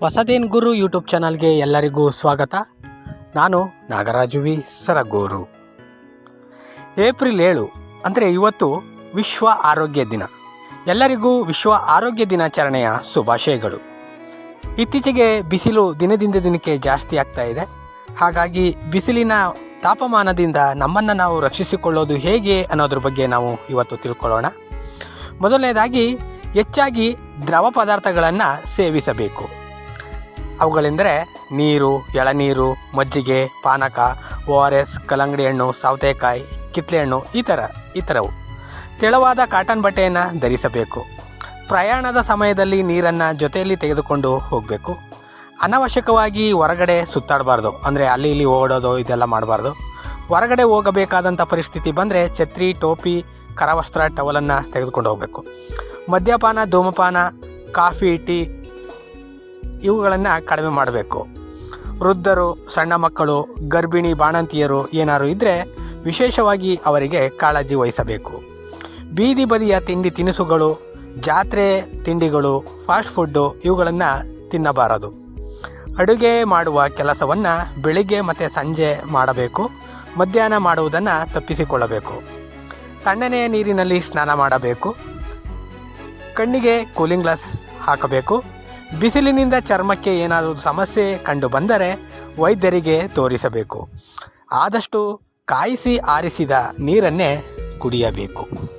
ಹೊಸದೇನ್ ಗುರು YouTube ಚಾನಲ್ಗೆ ಎಲ್ಲರಿಗೂ ಸ್ವಾಗತ. ನಾನು ನಾಗರಾಜು ವಿ. ಸರಗೂರು. ಏಪ್ರಿಲ್ ಏಳು ಅಂದರೆ ಇವತ್ತು ವಿಶ್ವ ಆರೋಗ್ಯ ದಿನ. ಎಲ್ಲರಿಗೂ ವಿಶ್ವ ಆರೋಗ್ಯ ದಿನಾಚರಣೆಯ ಶುಭಾಶಯಗಳು. ಇತ್ತೀಚೆಗೆ ಬಿಸಿಲು ದಿನದಿಂದ ದಿನಕ್ಕೆ ಜಾಸ್ತಿ ಆಗ್ತಾ ಇದೆ. ಹಾಗಾಗಿ ಬಿಸಿಲಿನ ತಾಪಮಾನದಿಂದ ನಮ್ಮನ್ನು ನಾವು ರಕ್ಷಿಸಿಕೊಳ್ಳೋದು ಹೇಗೆ ಅನ್ನೋದ್ರ ಬಗ್ಗೆ ನಾವು ಇವತ್ತು ತಿಳ್ಕೊಳ್ಳೋಣ. ಮೊದಲನೇದಾಗಿ ಹೆಚ್ಚಾಗಿ ದ್ರವ ಪದಾರ್ಥಗಳನ್ನು ಸೇವಿಸಬೇಕು. ಅವುಗಳೆಂದರೆ ನೀರು, ಎಳನೀರು, ಮಜ್ಜಿಗೆ, ಪಾನಕ ಓ ಆರ್ ಎಸ್ ಕಲ್ಲಂಗಡಿ ಹಣ್ಣು ಸೌತೆಕಾಯಿ ಕಿತ್ಲೆ ಹಣ್ಣು ಈ ಥರ ಈ ಥರವು ತೆಳುವಾದ ಕಾಟನ್ ಬಟ್ಟೆಯನ್ನು ಧರಿಸಬೇಕು. ಪ್ರಯಾಣದ ಸಮಯದಲ್ಲಿ ನೀರನ್ನು ಜೊತೆಯಲ್ಲಿ ತೆಗೆದುಕೊಂಡು ಹೋಗಬೇಕು. ಅನವಶ್ಯಕವಾಗಿ ಹೊರಗಡೆ ಸುತ್ತಾಡಬಾರ್ದು. ಅಂದರೆ ಅಲ್ಲಿ ಇಲ್ಲಿ ಓಡೋದು, ಇದೆಲ್ಲ ಮಾಡಬಾರ್ದು. ಹೊರಗಡೆ ಹೋಗಬೇಕಾದಂಥ ಪರಿಸ್ಥಿತಿ ಬಂದರೆ ಛತ್ರಿ, ಟೋಪಿ, ಕರವಸ್ತ್ರ, ಟವಲನ್ನು ತೆಗೆದುಕೊಂಡು ಹೋಗಬೇಕು. ಮದ್ಯಪಾನ, ಧೂಮಪಾನ, ಕಾಫಿ, ಟೀ ಇವುಗಳನ್ನು ಕಡಿಮೆ ಮಾಡಬೇಕು. ವೃದ್ಧರು, ಸಣ್ಣ ಮಕ್ಕಳು, ಗರ್ಭಿಣಿ ಬಾಣಂತಿಯರು ಏನಾದರೂ ಇದ್ದರೆ ವಿಶೇಷವಾಗಿ ಅವರಿಗೆ ಕಾಳಜಿ ವಹಿಸಬೇಕು. ಬೀದಿ ಬದಿಯ ತಿಂಡಿ ತಿನಿಸುಗಳು, ಜಾತ್ರೆ ತಿಂಡಿಗಳು, ಫಾಸ್ಟ್ ಫುಡ್ಡು ಇವುಗಳನ್ನು ತಿನ್ನಬಾರದು. ಅಡುಗೆ ಮಾಡುವ ಕೆಲಸವನ್ನು ಬೆಳಿಗ್ಗೆ ಮತ್ತು ಸಂಜೆ ಮಾಡಬೇಕು. ಮಧ್ಯಾಹ್ನ ಮಾಡುವುದನ್ನು ತಪ್ಪಿಸಿಕೊಳ್ಳಬೇಕು. ತಣ್ಣನೆಯ ನೀರಿನಲ್ಲಿ ಸ್ನಾನ ಮಾಡಬೇಕು. ಕಣ್ಣಿಗೆ ಕೂಲಿಂಗ್ ಗ್ಲಾಸ್ ಹಾಕಬೇಕು. ಬಿಸಿಲಿನಿಂದ ಚರ್ಮಕ್ಕೆ ಏನಾದರೂ ಸಮಸ್ಯೆ ಕಂಡು ಬಂದರೆ ವೈದ್ಯರಿಗೆ ತೋರಿಸಬೇಕು. ಆದಷ್ಟು ಕಾಯಿಸಿ ಆರಿಸಿದ ನೀರನ್ನೇ ಕುಡಿಯಬೇಕು.